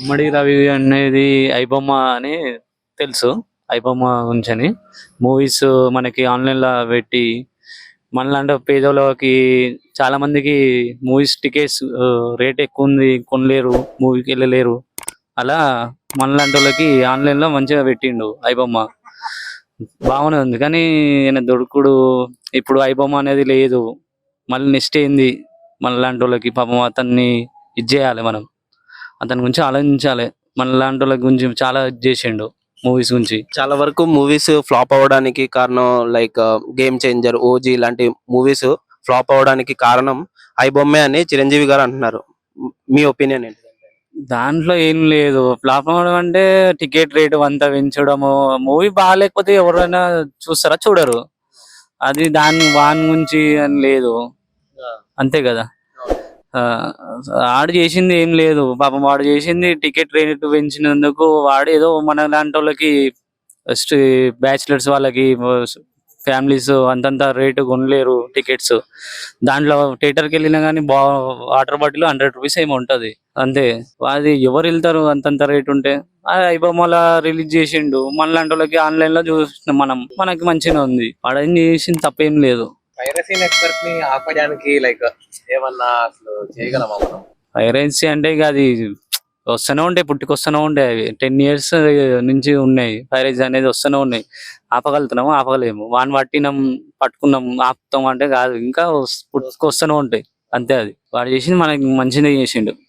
ఉమ్మడి రవి అనేది ఐబొమ్మ అని తెలుసు. ఐబొమ్మ ఉంచని మూవీస్ మనకి ఆన్లైన్లో పెట్టి మనలాంటి పేదోళ్ళకి చాలా మందికి మూవీస్ టికెట్స్ రేట్ ఎక్కువ ఉంది కొనలేరు మూవీకి వెళ్ళలేరు. అలా మనలాంటి వాళ్ళకి ఆన్లైన్లో మంచిగా పెట్టిండు ఐబొమ్మ. బాగానే ఉంది. కానీ ఈయన దొడుకుడు ఇప్పుడు ఐబొమ్మ అనేది లేదు. మళ్ళీ నెక్స్ట్ ఏంది? మనలాంటి వాళ్ళకి పాపం అతన్ని ఇది చేయాలి మనం. అతని గురించి ఆలోచించాలి. మనలాంటి వాళ్ళ గురించి చాలా చేసిండు మూవీస్ గురించి. చాలా వరకు మూవీస్ ఫ్లాప్ అవ్వడానికి కారణం లైక్ గేమ్ చేంజర్ ఓజీ ఇలాంటి మూవీస్ ఫ్లాప్ అవ్వడానికి కారణం ఐబొమ్మే అని చిరంజీవి గారు అంటున్నారు. మ్- ఒపీనియన్ ఏంటి? దాంట్లో ఏం లేదు. ఫ్లాప్ అవ్వడం అంటే టికెట్ రేటు అంతా పెంచడము. మూవీ బాగాలేకపోతే ఎవరైనా చూస్తారా? చూడరు. అది దాని వాని గురించి అని లేదు. అంతే కదా. ఆడు చేసింది ఏం లేదు. పాపం వాడు చేసింది టికెట్ రేటు పెంచినందుకు వాడు ఏదో మన లాంటి వాళ్ళకి ఫస్ట్ బ్యాచిలర్స్ వాళ్ళకి ఫ్యామిలీస్ అంతంత రేటు కొనలేరు టికెట్స్. దాంట్లో థియేటర్కి వెళ్ళినా కానీ బా వాటర్ బాటిల్ హండ్రెడ్ రూపీస్ ఏమి ఉంటది. అంతే. అది ఎవరు వెళ్తారు అంతంత రేట్ ఉంటే అది ఐబొమ్మల రిలీజ్ చేసిండు. మన లాంటి వాళ్ళకి ఆన్లైన్లో చూసినాం మనం. మనకి మంచిగా ఉంది. వాడు ఏం చేసింది తప్పేం లేదు. పైరసీ నెట్వర్క్ని ఆపడానికి లైక్ ఏమన్నా అసలు చేయగలమా మనం? పైరసీ అంటే ఇక అది వస్తూనే ఉంటాయి పుట్టుకొస్తూనే ఉంటాయి. అవి టెన్ ఇయర్స్ నుంచి ఉన్నాయి. పైరసీ అనేది వస్తూనే ఉన్నాయి. ఆపగలుగుతున్నాము? ఆపగలేము. వాన్ పట్టినాం పట్టుకున్నాం ఆపుతాం అంటే కాదు. ఇంకా పుట్టుకొస్తూనే ఉంటాయి. అంతే అది. వాడు చేసింది మనకి మంచిగా చేసిండు.